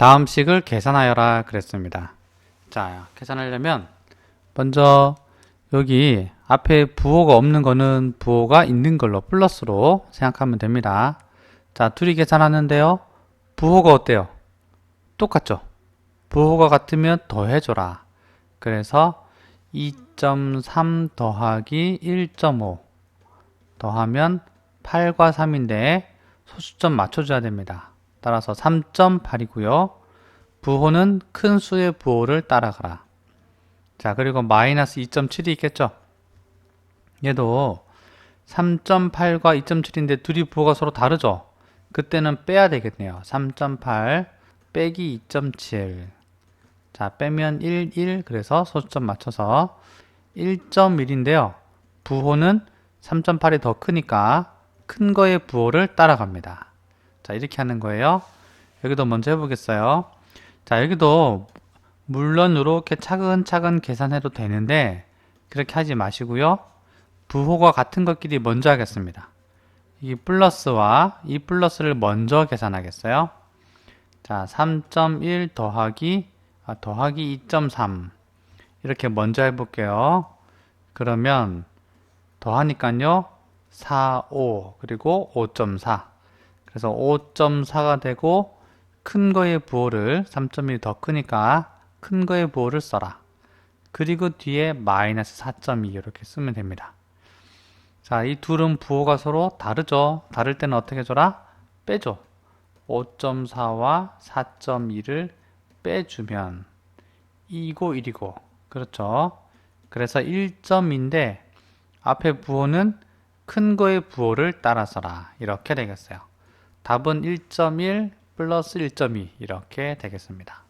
다음 식을 계산하여라 그랬습니다. 자, 계산하려면 먼저 여기 앞에 부호가 없는 거는 부호가 있는 걸로 플러스로 생각하면 됩니다. 자, 둘이 계산하는데요. 부호가 어때요? 똑같죠? 부호가 같으면 더해줘라. 그래서 2.3 더하기 1.5 더하면 8과 3인데 소수점 맞춰줘야 됩니다. 따라서 3.8이고요. 부호는 큰 수의 부호를 따라가라. 자, 그리고 마이너스 2.7이 있겠죠? 얘도 3.8과 2.7인데 둘이 부호가 서로 다르죠? 그때는 빼야 되겠네요. 3.8 빼기 2.7. 자, 빼면 1, 1. 그래서 소수점 맞춰서 1.1인데요. 부호는 3.8이 더 크니까 큰 거의 부호를 따라갑니다. 자, 이렇게 하는 거예요. 여기도 먼저 해보겠어요. 자, 여기도 물론 이렇게 차근차근 계산해도 되는데 그렇게 하지 마시고요. 부호가 같은 것끼리 먼저 하겠습니다. 이 플러스와 이 플러스를 먼저 계산하겠어요. 자, 3.1 더하기 아, 더하기 2.3 이렇게 먼저 해볼게요. 그러면 더하니까요. 4, 5 그리고 5.4 그래서 5.4가 되고 큰 거의 부호를 3.1이 더 크니까 큰 거의 부호를 써라. 그리고 뒤에 마이너스 4.2 이렇게 쓰면 됩니다. 자, 이 둘은 부호가 서로 다르죠. 다를 때는 어떻게 줘라? 빼줘. 5.4와 4.2를 빼주면 2고 1이고 그렇죠. 그래서 1점인데 앞에 부호는 큰 거의 부호를 따라서라 이렇게 되겠어요. 답은 1.1 플러스 1.2 이렇게 되겠습니다.